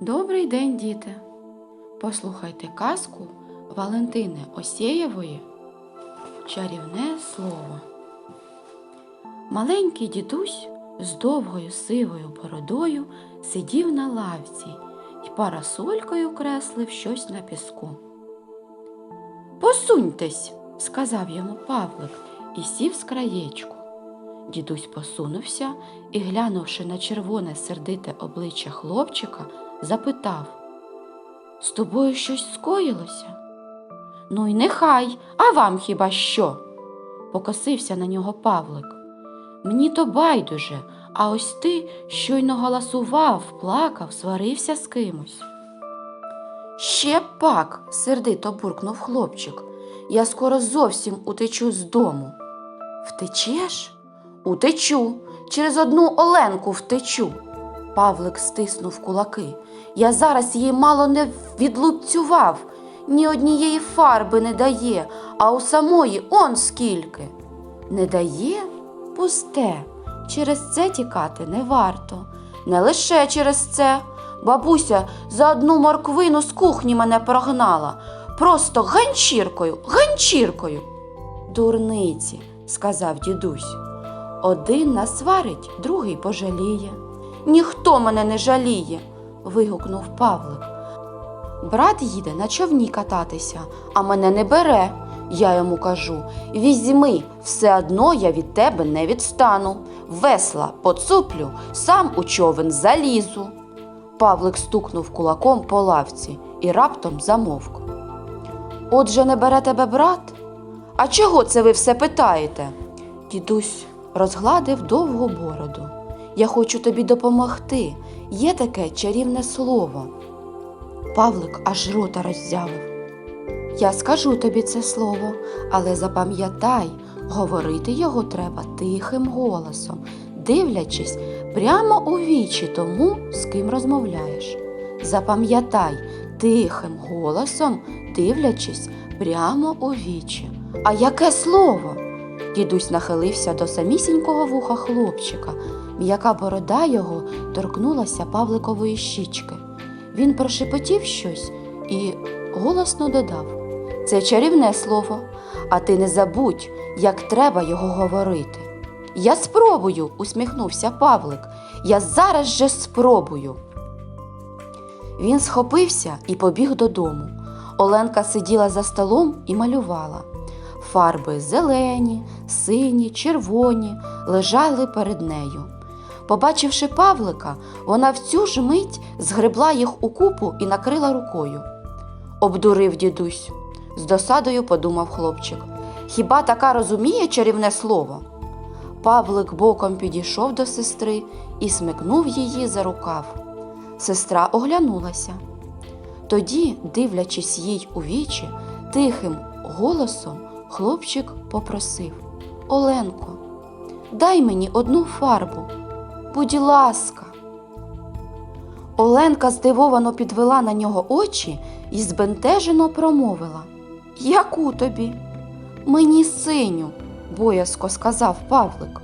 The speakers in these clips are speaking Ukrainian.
Добрий день, діти! Послухайте казку Валентини Осєєвої Чарівне слово. Маленький дідусь з довгою сивою бородою сидів на лавці і парасолькою креслив щось на піску. Посуньтесь, сказав йому Павлик і сів з краєчку. Дідусь посунувся і, глянувши на червоне сердите обличчя хлопчика, запитав З тобою щось скоїлося? Ну й нехай, а вам хіба що? покосився на нього Павлик. Мені то байдуже, а ось ти щойно голосував, плакав, сварився з кимось. Ще пак, сердито буркнув хлопчик. Я скоро зовсім утечу з дому. Втечеш? Утечу, через одну Оленку втечу. Павлик стиснув кулаки. Я зараз її мало не відлупцював, ні однієї фарби не дає, а у самої он скільки. Не дає? Пусте. Через це тікати не варто. Не лише через це. Бабуся за одну морквину з кухні мене прогнала. Просто ганчіркою, ганчіркою. Дурниці, сказав дідусь. Один насварить, другий пожаліє. Ніхто мене не жаліє. вигукнув Павлик. Брат їде на човні кататися, а мене не бере. Я йому кажу візьми, все одно я від тебе не відстану. Весла поцуплю, сам у човен залізу. Павлик стукнув кулаком по лавці і раптом замовк. Отже, не бере тебе брат? А чого це ви все питаєте? Дідусь розгладив довгу бороду. Я хочу тобі допомогти. Є таке чарівне слово. Павлик аж рота роззявив. Я скажу тобі це слово, але запам'ятай, говорити його треба тихим голосом, дивлячись прямо у вічі тому, з ким розмовляєш. Запам'ятай тихим голосом, дивлячись прямо у вічі. А яке слово? Дідусь нахилився до самісінького вуха хлопчика. М'яка борода його торкнулася Павликової щічки. Він прошепотів щось і голосно додав Це чарівне слово, а ти не забудь, як треба його говорити. Я спробую, усміхнувся Павлик. Я зараз же спробую. Він схопився і побіг додому. Оленка сиділа за столом і малювала. Фарби зелені, сині, червоні лежали перед нею. Побачивши Павлика, вона в цю ж мить згребла їх у купу і накрила рукою. Обдурив дідусь, з досадою подумав хлопчик. Хіба така розуміє чарівне слово? Павлик боком підійшов до сестри і смикнув її за рукав. Сестра оглянулася. Тоді, дивлячись їй у вічі, тихим голосом хлопчик попросив Оленко, дай мені одну фарбу, будь ласка. Оленка здивовано підвела на нього очі і збентежено промовила Яку тобі? Мені синю, боязко сказав Павлик.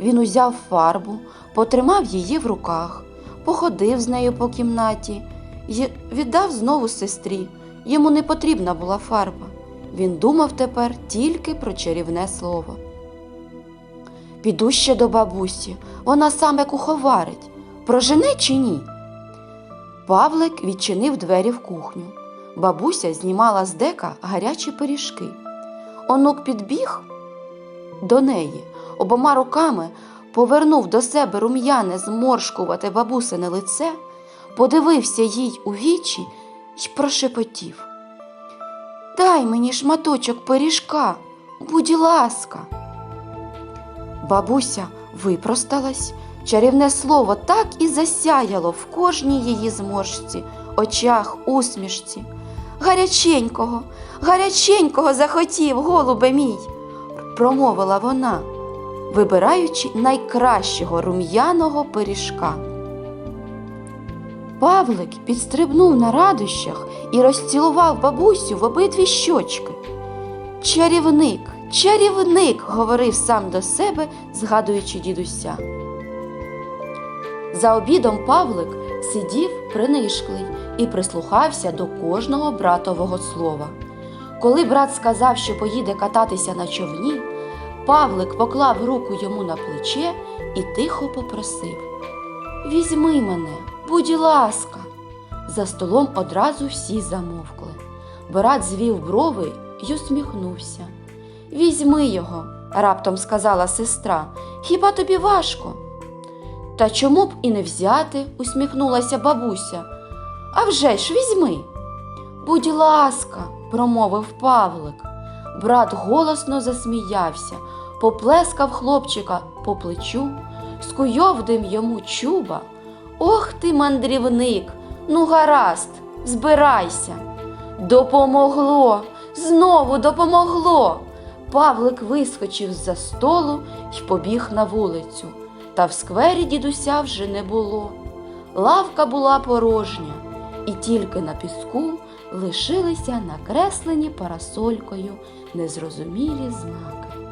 Він узяв фарбу, потримав її в руках, походив з нею по кімнаті і віддав знову сестрі. Йому не потрібна була фарба. Він думав тепер тільки про чарівне слово. Піду ще до бабусі, вона саме куховарить. Прожене чи ні? Павлик відчинив двері в кухню. Бабуся знімала з дека гарячі пиріжки. Онук підбіг до неї, обома руками повернув до себе рум'яне зморшкувате бабусине лице, подивився їй у вічі й прошепотів. Дай мені шматочок пиріжка, будь ласка. Бабуся випросталась, чарівне слово так і засяяло в кожній її зморшці, очах, усмішці. Гаряченького, гаряченького захотів, голубе мій, промовила вона, вибираючи найкращого рум'яного пиріжка. Павлик підстрибнув на радощах і розцілував бабусю в обидві щочки. Чарівник, чарівник, говорив сам до себе, згадуючи дідуся. За обідом Павлик сидів принишклий і прислухався до кожного братового слова. Коли брат сказав, що поїде кататися на човні, Павлик поклав руку йому на плече і тихо попросив Візьми мене, будь ласка. За столом одразу всі замовкли. Брат звів брови й усміхнувся. Візьми його, раптом сказала сестра. Хіба тобі важко? Та чому б і не взяти? усміхнулася бабуся. А вже ж візьми. Будь ласка, промовив Павлик. Брат голосно засміявся, поплескав хлопчика по плечу, скуйовдив йому чуба. Ох ти, мандрівник, ну гаразд, збирайся. Допомогло, знову допомогло. Павлик вискочив з-за столу й побіг на вулицю. Та в сквері дідуся вже не було. Лавка була порожня, і тільки на піску лишилися накреслені парасолькою незрозумілі знаки.